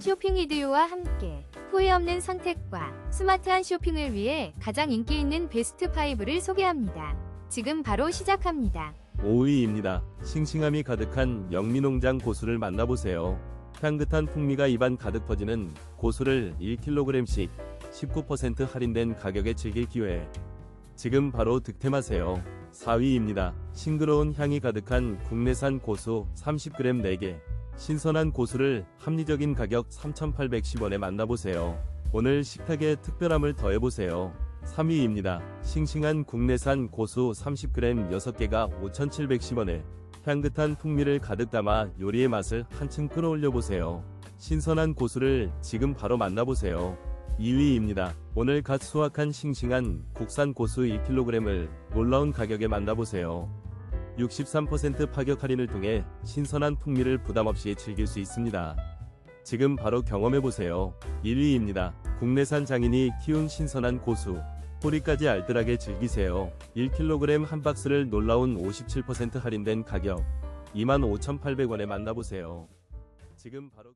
쇼핑 이디오와 함께 후회 없는 선택과 스마트한 쇼핑을 위해 가장 인기 있는 베스트 5를 소개합니다. 지금 바로 시작합니다. 5위입니다. 싱싱함이 가득한 영미농장 고수를 만나보세요. 향긋한 풍미가 입안 가득 퍼지는 고수를 1kg씩 19% 할인된 가격에 즐길 기회. 지금 바로 득템하세요. 4위입니다. 싱그러운 향이 가득한 국내산 고수 30g 4개. 신선한 고수를 합리적인 가격 3,810원에 만나보세요. 오늘 식탁에 특별함을 더해보세요. 3위입니다. 싱싱한 국내산 고수 30g 6개가 5,710원에 향긋한 풍미를 가득 담아 요리의 맛을 한층 끌어올려 보세요. 신선한 고수를 지금 바로 만나보세요. 2위입니다. 오늘 갓 수확한 싱싱한 국산 고수 1kg을 놀라운 가격에 만나보세요. 63% 파격 할인을 통해 신선한 풍미를 부담 없이 즐길 수 있습니다. 지금 바로 경험해보세요. 1위입니다. 국내산 장인이 키운 신선한 고수. 뿌리까지 알뜰하게 즐기세요. 1kg 한 박스를 놀라운 57% 할인된 가격 25,800원에 만나보세요. 지금 바로